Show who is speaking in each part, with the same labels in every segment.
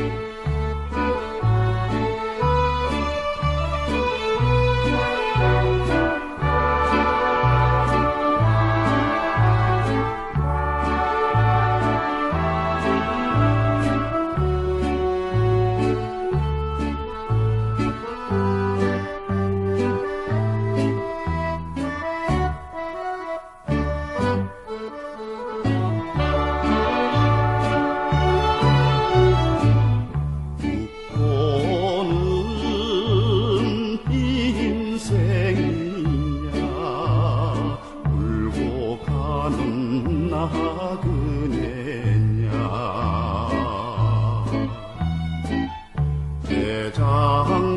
Speaker 1: Thank you. 만나 그네냐. 대장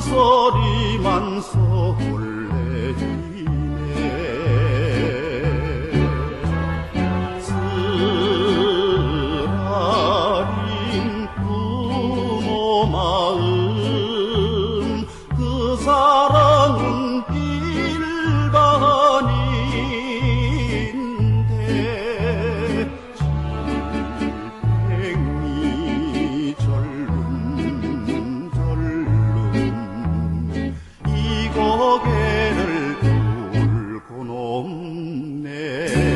Speaker 1: 잔소리만 서울래 me